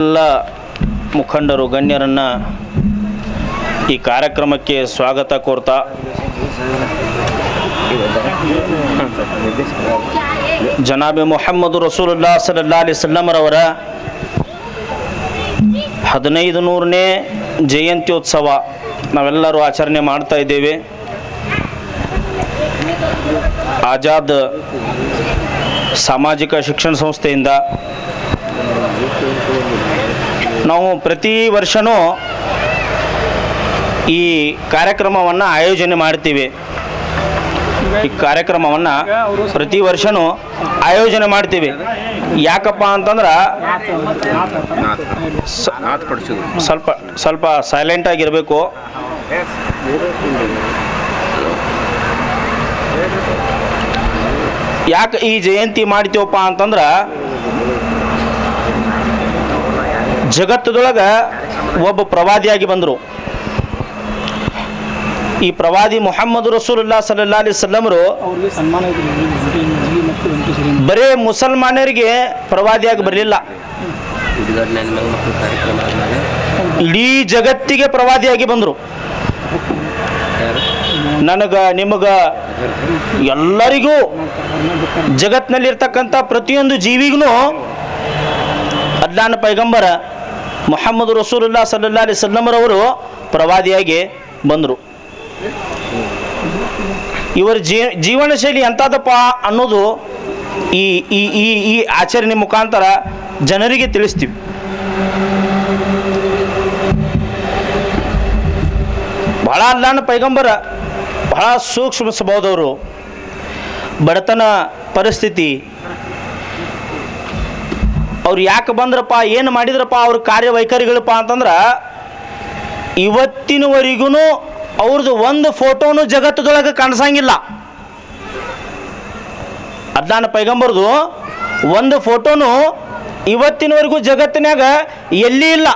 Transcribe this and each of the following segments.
ಎಲ್ಲ ಮುಖಂಡರು, ಗಣ್ಯರನ್ನು ಈ ಕಾರ್ಯಕ್ರಮಕ್ಕೆ ಸ್ವಾಗತ ಕೋರ್ತಾ. ಜನಾಬೆ ಮೊಹಮ್ಮದ್ ರಸೂಲುಲ್ಲಾ ಸಲಲ್ಲಾ ಅಲಿ ಸಲ್ಲಮರವರ ಹದಿನೈದು ನೂರನೇ ಜಯಂತ್ಯೋತ್ಸವ ನಾವೆಲ್ಲರೂ ಆಚರಣೆ ಮಾಡ್ತಾ ಇದ್ದೇವೆ. ಆಜಾದ್ ಸಾಮಾಜಿಕ ಶಿಕ್ಷಣ ಸಂಸ್ಥೆಯಿಂದ ನಾವು ಪ್ರತಿ ವರ್ಷವೂ ಈ ಕಾರ್ಯಕ್ರಮವನ್ನು ಆಯೋಜನೆ ಮಾಡ್ತೀವಿ. ಈ ಕಾರ್ಯಕ್ರಮವನ್ನು ಪ್ರತಿ ವರ್ಷವೂ ಆಯೋಜನೆ ಮಾಡ್ತೀವಿ. ಯಾಕಪ್ಪ ಅಂತಂದ್ರೆ ಸ್ವಲ್ಪ ಸ್ವಲ್ಪ ಸೈಲೆಂಟ್ ಆಗಿರಬೇಕು. ಯಾಕೆ ಈ ಜಯಂತಿ ಮಾಡ್ತೀವಪ್ಪ ಅಂತಂದ್ರೆ ಜಗತ್ತದೊಳಗೆ ಒಬ್ಬ ಪ್ರವಾದಿಯಾಗಿ ಬಂದರು. ಈ ಪ್ರವಾದಿ ಮೊಹಮ್ಮದ್ ರಸೂಲುಲ್ಲಾ ಸಲ್ಲಾ ಅಲಿ ಸಲ್ಲಮರು ಬರೇ ಮುಸಲ್ಮಾನರಿಗೆ ಪ್ರವಾದಿಯಾಗಿ ಬರಲಿಲ್ಲ. ಇಡೀ ಜಗತ್ತಿಗೆ ಪ್ರವಾದಿಯಾಗಿ ಬಂದರು. ನನಗ ನನಗೆ ನಿಮಗೆ, ಎಲ್ಲರಿಗೂ ಜಗತ್ತಿನಲ್ಲಿರ್ತಕ್ಕಂಥ ಪ್ರತಿಯೊಂದು ಜೀವಿಗೂ ಅದ್ಲಾನ ಪೈಗಂಬರ ಮೊಹಮ್ಮದ್ ರಸೂಲುಲ್ಲಾ ಸಲ್ಲಾ ಅಲಿ ಸಲ್ಲಮರವರು ಪ್ರವಾದಿಯಾಗಿ ಬಂದರು. ಇವರ ಜೀವನ ಶೈಲಿ ಎಂಥದಪ್ಪ ಅನ್ನೋದು ಈ ಈ ಈ ಈ ಆಚರಣೆ ಮುಖಾಂತರ ಜನರಿಗೆ ತಿಳಿಸ್ತೀವಿ. ಬಹಳ ಅಲ್ಲಾನ ಪೈಗಂಬರ, ಬಹಳ ಸೂಕ್ಷ್ಮ ಬಡತನ ಪರಿಸ್ಥಿತಿ ಅವ್ರು ಯಾಕೆ ಬಂದ್ರಪ್ಪ, ಏನು ಮಾಡಿದ್ರಪ್ಪ, ಅವ್ರ ಕಾರ್ಯವೈಖರಿಗಳಪ್ಪ ಅಂತಂದ್ರೆ ಇವತ್ತಿನವರೆಗೂ ಅವ್ರದ್ದು ಒಂದು ಫೋಟೋನು ಜಗತ್ತದೊಳಗೆ ಕಾಣಿಸಂಗಿಲ್ಲ. ಅದ್ನಾನ ಪೈಗಂಬರ್ದು ಒಂದು ಫೋಟೋನು ಇವತ್ತಿನವರೆಗೂ ಜಗತ್ತಿನಾಗ ಎಲ್ಲಿ ಇಲ್ಲ.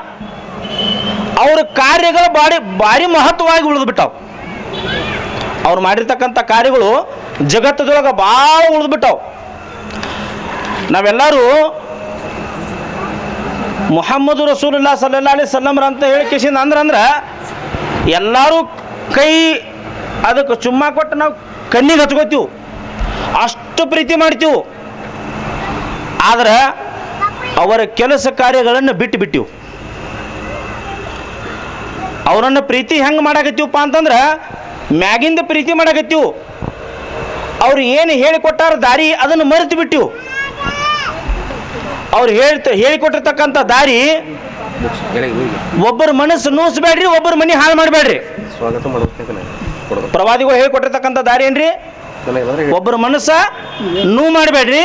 ಅವ್ರ ಕಾರ್ಯಗಳು ಭಾರಿ ಭಾರಿ ಮಹತ್ವವಾಗಿ ಉಳಿದ್ಬಿಟ್ಟಾವ ಅವ್ರು ಮಾಡಿರ್ತಕ್ಕಂಥ ಕಾರ್ಯಗಳು ಜಗತ್ತದೊಳಗೆ ಭಾಳ ಉಳಿದ್ಬಿಟ್ಟಾವ ನಾವೆಲ್ಲರೂ ಮುಹಮ್ಮದ್ ರಸೂಲುಲ್ಲಾ ಸಲ್ಲಾ ಅಲಿ ಸಲ್ಲಮ್ರ ಅಂತ ಹೇಳಿ ಕಿಶಿಂದ ಅಂದ್ರೆ ಅಂದ್ರೆ ಎಲ್ಲರೂ ಕೈ ಅದಕ್ಕೆ ಚುಮ್ಮ ಕೊಟ್ಟು ನಾವು ಕಣ್ಣಿಗೆ ಹಚ್ಕೋತೀವಿ ಅಷ್ಟು ಪ್ರೀತಿ ಮಾಡ್ತೀವಿ. ಆದ್ರೆ ಅವರ ಕೆಲಸ ಕಾರ್ಯಗಳನ್ನು ಬಿಟ್ಟು ಬಿಟ್ಟಿವು. ಅವರನ್ನು ಪ್ರೀತಿ ಹೆಂಗೆ ಮಾಡಾಕತ್ತೀವಪ್ಪ ಅಂತಂದ್ರೆ ಮ್ಯಾಗಿಂದ ಪ್ರೀತಿ ಮಾಡಾಕತ್ತೀವಿ. ಅವ್ರು ಏನು ಹೇಳಿಕೊಟ್ಟಾರ ದಾರಿ ಅದನ್ನು ಮರೆತು ಬಿಟ್ಟಿವು. ಅವ್ರು ಹೇಳ್ತ ಹೇಳಿಕೊಟ್ಟಿರ್ತಕ್ಕಂಥ ದಾರಿ ಒಬ್ಬರು ಮನಸ್ಸು ನೋಯಿಸ್ಬೇಡ್ರಿ ಒಬ್ಬರ ಮನೆ ಹಾಳು ಮಾಡಬೇಡ್ರಿ. ಸ್ವಾಗತ ಪ್ರವಾದಿಗಳು ಹೇಳಿಕೊಟ್ಟಿರ್ತಕ್ಕಂಥ ದಾರಿ ಏನ್ರಿ? ಒಬ್ಬರ ಮನಸ್ಸ ನೋವು ಮಾಡಬೇಡ್ರಿ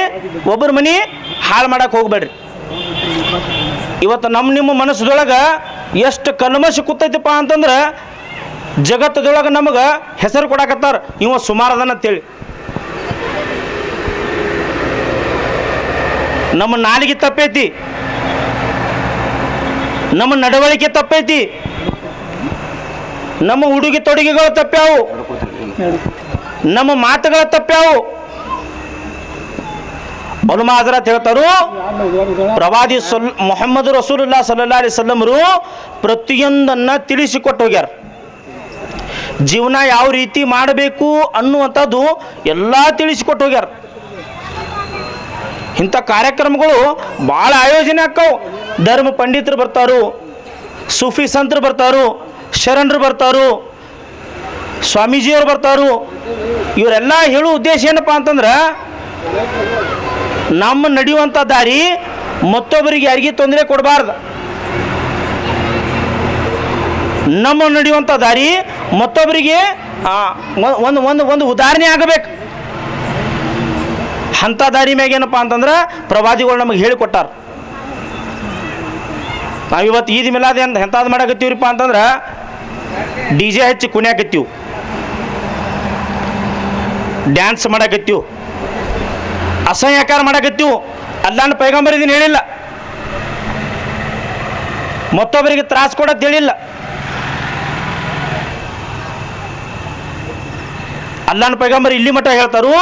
ಒಬ್ಬರ ಮನೆ ಹಾಳು ಮಾಡಕ್ಕೆ ಹೋಗ್ಬೇಡ್ರಿ. ಇವತ್ತು ನಮ್ಮ ನಿಮ್ಮ ಮನಸ್ಸದೊಳಗೆ ಎಷ್ಟು ಕಲ್ಮಶ ಕೂತೈತಿಪ್ಪ ಅಂತಂದ್ರೆ ಜಗತ್ತದೊಳಗೆ ನಮಗೆ ಹೆಸರು ಕೊಡಕತ್ತಾರ. ಇವ ಸುಮಾರು ಅದನ್ನ ಅಂತೇಳಿ. ನಮ್ಮ ನಾಲಿಗೆ ತಪ್ಪೈತಿ. ನಮ್ಮ ನಡವಳಿಕೆ ತಪ್ಪೈತಿ. ನಮ್ಮ ಉಡುಗೆ ತೊಡುಗೆಗಳು ತಪ್ಪ್ಯಾವು. ನಮ್ಮ ಮಾತುಗಳ ತಪ್ಪ್ಯಾವು. ಒಲಮ ಹಜರತ್ ಹೇಳ್ತಾರು, ಪ್ರವಾದಿ ಸಲ್, ಮೊಹಮ್ಮದ್ ರಸೂಲುಲ್ಲಾ ಸಲ್ಲಾ ಅಲಿ ಸಲ್ಲಮರು ಪ್ರತಿಯೊಂದನ್ನು ತಿಳಿಸಿಕೊಟ್ಟು ಹೋಗ್ಯಾರ. ಜೀವನ ಯಾವ ರೀತಿ ಮಾಡಬೇಕು ಅನ್ನುವಂಥದ್ದು ಎಲ್ಲ ತಿಳಿಸಿಕೊಟ್ಟು ಹೋಗ್ಯಾರ. ಇಂಥ ಕಾರ್ಯಕ್ರಮಗಳು ಭಾಳ ಆಯೋಜನೆ ಆಕ್ಕವು ಧರ್ಮ ಪಂಡಿತರು ಬರ್ತಾರು, ಸೂಫಿ ಸಂತರು ಬರ್ತಾರು, ಶರಣರು ಬರ್ತಾರು, ಸ್ವಾಮೀಜಿಯವರು ಬರ್ತಾರು. ಇವರೆಲ್ಲ ಹೇಳೋ ಉದ್ದೇಶ ಏನಪ್ಪ ಅಂತಂದ್ರೆ, ನಮ್ಮ ನಡೆಯುವಂಥ ದಾರಿ ಮತ್ತೊಬ್ಬರಿಗೆ ಯಾರಿಗೆ ತೊಂದರೆ ಕೊಡಬಾರ್ದು. ನಮ್ಮ ನಡೆಯುವಂಥ ದಾರಿ ಮತ್ತೊಬ್ಬರಿಗೆ ಒಂದು ಒಂದು ಒಂದು ಉದಾಹರಣೆ ಆಗಬೇಕು. ಅಂಥ ದಾರಿ ಮ್ಯಾಗ ಏನಪ್ಪ ಅಂತಂದ್ರೆ ಪ್ರವಾದಿಗಳು ನಮಗೆ ಹೇಳಿಕೊಟ್ಟಾರ. ನಾವು ಇವತ್ತು ಈದ್ ಮಿಲಾದ್ ಎಂತ ಎಂಥದ್ದು ಮಾಡಕತ್ತೀವ್ರಿಪ್ಪ ಅಂತಂದ್ರೆ ಡಿ ಜೆ ಹಚ್ಚಿ ಕುಣ್ಯಾಕತ್ತೀವಿ. ಡ್ಯಾನ್ಸ್ ಮಾಡಾಕತ್ತೀವಿ. ಅಸಹ್ಯಕಾರ ಮಾಡಕತ್ತೀವಿ. ಅಲ್ಲಾನ ಪೈಗಂಬರ್ ಇದನ್ನು ಹೇಳಿಲ್ಲ. ಮತ್ತೊಬ್ಬರಿಗೆ ತ್ರಾಸ ಕೊಡೋದು ಹೇಳಿಲ್ಲ. ಅಲ್ಲಾನ ಪೈಗಂಬರ್ ಇಲ್ಲಿ ಮಟ್ಟ ಹೇಳ್ತಾರು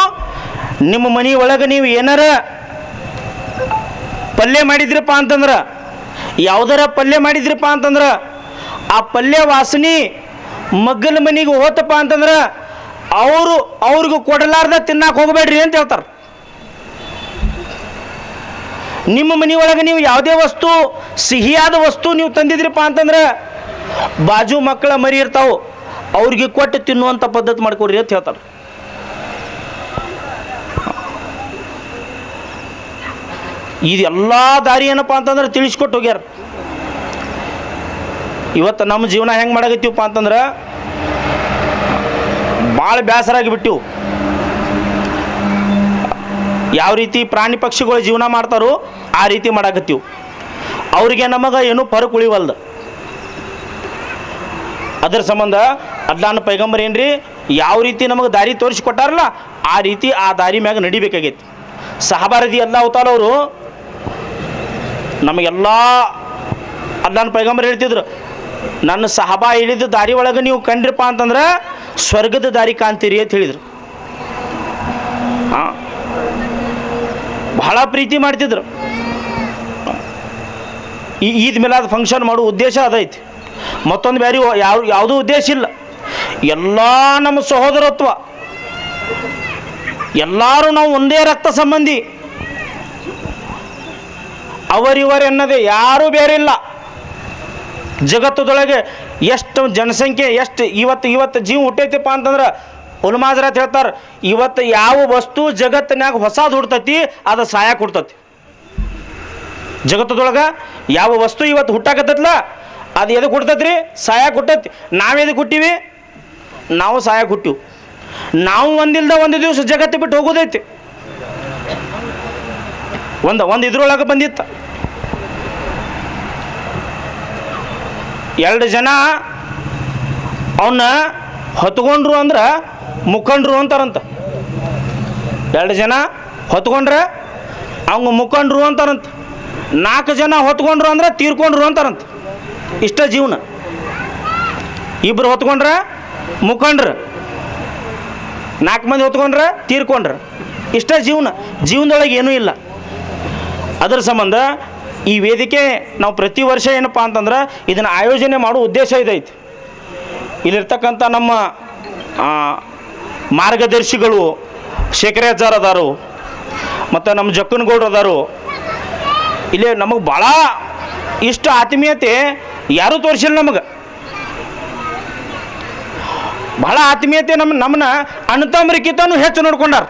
ನಿಮ್ಮ ಮನೆ ಒಳಗೆ ನೀವು ಏನಾರ ಪಲ್ಯ ಮಾಡಿದ್ರಪ್ಪ ಅಂತಂದ್ರೆ, ಯಾವ್ದಾರ ಪಲ್ಯ ಮಾಡಿದ್ರಪ್ಪ ಅಂತಂದ್ರೆ, ಆ ಪಲ್ಯ ವಾಸನೆ ಮಗ್ಗಲ ಮನೆಗೆ ಹೋತಪ್ಪ ಅಂತಂದ್ರೆ, ಅವರು ಅವ್ರಿಗೂ ಕೊಡಲಾರ್ದ ತಿನ್ನಕ್ಕೆ ಹೋಗಬೇಡ್ರಿ ಅಂತ ಹೇಳ್ತಾರೆ. ನಿಮ್ಮ ಮನೆಯೊಳಗೆ ನೀವು ಯಾವುದೇ ವಸ್ತು, ಸಿಹಿಯಾದ ವಸ್ತು ನೀವು ತಂದಿದ್ರಿಪ್ಪ ಅಂತಂದ್ರೆ, ಬಾಜು ಮಕ್ಕಳ ಮರಿ ಇರ್ತಾವೆ, ಅವ್ರಿಗೆ ಕೊಟ್ಟು ತಿನ್ನುವಂಥ ಪದ್ಧತಿ ಮಾಡ್ಕೊಡ್ರಿ ಅಂತ ಹೇಳ್ತಾರೆ. ಇದೆಲ್ಲ ದಾರಿ ಏನಪ್ಪ ಅಂತಂದ್ರೆ ತಿಳಿಸ್ಕೊಟ್ಟು ಹೋಗ್ಯಾರ. ಇವತ್ತು ನಮ್ಮ ಜೀವನ ಹೆಂಗೆ ಮಾಡಕತ್ತೀವಪ್ಪ ಅಂತಂದ್ರೆ ಭಾಳ ಬ್ಯಾಸರಾಗಿ ಬಿಟ್ಟಿವು ಯಾವ ರೀತಿ ಪ್ರಾಣಿ ಪಕ್ಷಿಗಳು ಜೀವನ ಮಾಡ್ತಾರೋ ಆ ರೀತಿ ಮಾಡಾಕತ್ತೀವಿ. ಅವರಿಗೆ ನಮಗೆ ಏನು ಪರಕ್ ಉಳಿವಲ್ದು ಅದರ ಸಂಬಂಧ ಅದ್ಲಾನ ಪೈಗಂಬರ್ ಏನ್ರಿ, ಯಾವ ರೀತಿ ನಮಗೆ ದಾರಿ ತೋರಿಸಿಕೊಟ್ಟಾರಲ್ಲ, ಆ ರೀತಿ ಆ ದಾರಿ ಮ್ಯಾಗ ನಡಿಬೇಕಾಗೈತಿ. ಸಹಬಾರದಿ ಎಲ್ಲ ಅವತಾರವರು ನಮಗೆಲ್ಲ ಅಲ್ಲಾನ ಪೈಗಂಬರ್ ಹೇಳ್ತಿದ್ರು, ನನ್ನ ಸಹಬಾ ಇಳಿದ ದಾರಿ ಒಳಗೆ ನೀವು ಕಂಡ್ರಿಪ್ಪ ಅಂತಂದ್ರೆ ಸ್ವರ್ಗದ ದಾರಿ ಕಾಣ್ತೀರಿ ಅಂತ ಹೇಳಿದರು. ಹಾಂ, ಬಹಳ ಪ್ರೀತಿ ಮಾಡ್ತಿದ್ರು. ಈ ಈದ್ ಮೇಲಾದ ಫಂಕ್ಷನ್ ಮಾಡೋ ಉದ್ದೇಶ ಅದೈತಿ ಮತ್ತೊಂದು ಬೇರೆ ಯಾವ, ಯಾವುದೂ ಉದ್ದೇಶ ಇಲ್ಲ. ಎಲ್ಲ ನಮ್ಮ ಸಹೋದರತ್ವ, ಎಲ್ಲರೂ ನಾವು ಒಂದೇ ರಕ್ತ ಸಂಬಂಧಿ. ಅವರಿವರು ಎನ್ನದೆ ಯಾರೂ ಬೇರೆ ಇಲ್ಲ ಜಗತ್ತದೊಳಗೆ ಎಷ್ಟು ಜನಸಂಖ್ಯೆ, ಎಷ್ಟು ಇವತ್ತು ಇವತ್ತು ಜೀವ ಹುಟ್ಟೈತಿಪ್ಪ ಅಂತಂದ್ರೆ ಉಲ್ಮಾಜರಾತ್ ಹೇಳ್ತಾರೆ, ಇವತ್ತು ಯಾವ ವಸ್ತು ಜಗತ್ತಿನಾಗ ಹೊಸದು ಹುಡ್ತೈತಿ, ಅದು ಸಾಯ ಕೊಡ್ತತಿ ಜಗತ್ತದೊಳಗೆ ಯಾವ ವಸ್ತು ಇವತ್ತು ಹುಟ್ಟಾಕತ್ತಲ್ಲ ಅದು ಎದಕ್ಕೆ ಹುಡ್ತೈತ್ರಿ ಸಾಯ ಕೊಟ್ಟತಿ ನಾವು ಎದಕ್ಕೆ ಹುಟ್ಟೀವಿ? ನಾವು ಸಾಯ ಹುಟ್ಟಿವು. ನಾವು ಒಂದಿಲ್ದ ಒಂದು ದಿವಸ ಜಗತ್ತು ಬಿಟ್ಟು ಹೋಗೋದೈತಿ. ಒಂದು ಒಂದು ಇದ್ರೊಳಗೆ ಬಂದಿತ್ತು. ಎರಡು ಜನ ಅವನ್ನ ಹೊತ್ಕೊಂಡ್ರು ಅಂದ್ರೆ ಮುಖಂಡ್ರು ಅಂತಾರಂತ. ಎರಡು ಜನ ಹೊತ್ಕೊಂಡ್ರೆ ಅವಂಗ ಮುಖಂಡ್ರು ಅಂತಾರಂತ. ನಾಲ್ಕು ಜನ ಹೊತ್ಕೊಂಡ್ರು ಅಂದ್ರೆ ತೀರ್ಕೊಂಡ್ರು ಅಂತಾರಂತ. ಇಷ್ಟ ಜೀವನ. ಇಬ್ರು ಹೊತ್ಕೊಂಡ್ರೆ ಮುಖಂಡ್ರು. ನಾಲ್ಕು ಮಂದಿ ಹೊತ್ಕೊಂಡ್ರೆ ತೀರ್ಕೊಂಡ್ರು. ಇಷ್ಟ ಜೀವನ. ಜೀವನದೊಳಗೆ ಏನೂ ಇಲ್ಲ. ಅದರ ಸಂಬಂಧ ಈ ವೇದಿಕೆ ನಾವು ಪ್ರತಿ ವರ್ಷ ಏನಪ್ಪ ಅಂತಂದ್ರೆ ಇದನ್ನು ಆಯೋಜನೆ ಮಾಡೋ ಉದ್ದೇಶ ಇದೈತಿ. ಇಲ್ಲಿರ್ತಕ್ಕಂಥ ನಮ್ಮ ಮಾರ್ಗದರ್ಶಿಗಳು ಶೇಖರಾಚಾರ್ ಅದಾರು ಮತ್ತು ನಮ್ಮ ಜಕ್ಕನಗೌಡ್ರು ಅದಾರು. ಇಲ್ಲಿ ನಮಗೆ ಭಾಳ ಇಷ್ಟು ಆತ್ಮೀಯತೆ ಯಾರೂ ತೋರಿಸಿಲ್ಲ ನಮಗೆ. ಭಾಳ ಆತ್ಮೀಯತೆ ನಮ್ಮ ನಮ್ಮನ್ನ ಅಣ್ಣತಮ್ಮರಿಗಿಂತನೂ ಹೆಚ್ಚು ನೋಡ್ಕೊಂಡಾರ.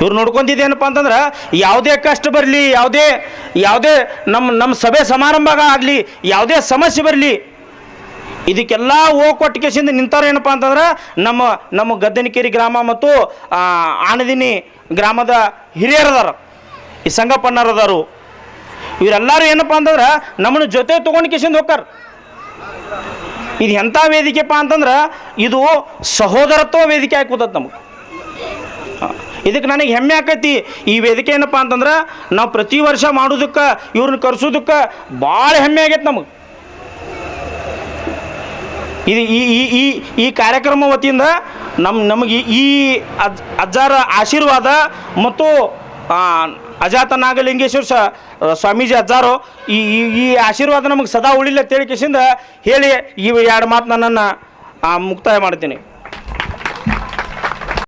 ಇವ್ರು ನೋಡ್ಕೊಂತಿದ್ದೇನಪ್ಪ ಅಂತಂದ್ರೆ ಯಾವುದೇ ಕಷ್ಟ ಬರಲಿ, ಯಾವುದೇ ಯಾವುದೇ ನಮ್ಮ ನಮ್ಮ ಸಭೆ ಸಮಾರಂಭ ಆಗಲಿ, ಯಾವುದೇ ಸಮಸ್ಯೆ ಬರಲಿ, ಇದಕ್ಕೆಲ್ಲ ಓಕೊಟ್ಟಿಗೆಸಿಂದ ನಿಂತಾರ ಏನಪ್ಪ ಅಂತಂದ್ರೆ ನಮ್ಮ ನಮ್ಮ ಗದ್ದನಕೇರಿ ಗ್ರಾಮ ಮತ್ತು ಆನದಿನಿ ಗ್ರಾಮದ ಹಿರಿಯರದಾರ ಈ ಸಂಗಪ್ಪಣ್ಣರದಾರು ಇವರೆಲ್ಲರೂ ಏನಪ್ಪ ಅಂತಂದ್ರೆ ನಮ್ಮನ್ನು ಜೊತೆ ತೊಗೊಂಡು ಕಿಸಿಂದ ಹೋಗ್ತಾರೆ. ಇದು ಎಂಥ ವೇದಿಕೆಪ್ಪ ಅಂತಂದ್ರೆ ಇದು ಸಹೋದರತ್ವ ವೇದಿಕೆ ಹಾಕುತ್ತದೆ ನಮಗೆ. ಇದಕ್ಕೆ ನನಗೆ ಹೆಮ್ಮೆ ಆಕೈತಿ. ಈ ವೇದಿಕೆ ಏನಪ್ಪ ಅಂತಂದ್ರೆ ನಾವು ಪ್ರತಿ ವರ್ಷ ಮಾಡೋದಕ್ಕೆ, ಇವ್ರನ್ನ ಕರೆಸೋದಕ್ಕೆ ಭಾಳ ಹೆಮ್ಮೆ ಆಗೈತೆ ನಮಗೆ. ಇದು ಈ ಈ ಈ ಈ ಕಾರ್ಯಕ್ರಮ ವತಿಯಿಂದ ನಮ್ಮ ನಮಗೆ ಈ ಅಜ್, ಅಜ್ಜಾರ ಆಶೀರ್ವಾದ ಮತ್ತು ಅಜಾತ ನಾಗಲಿಂಗೇಶ್ವರ ಸ್ವಾಮೀಜಿ ಅಜ್ಜಾರು ಈ ಈ ಈ ಆಶೀರ್ವಾದ ನಮಗೆ ಸದಾ ಉಳಿಲ್ಲ ತಿಳಿಕೆಸಿಂದ ಹೇಳಿ ಈ ಎರಡು ಮಾತು ನನ್ನನ್ನು ಮುಕ್ತಾಯ ಮಾಡ್ತೀನಿ.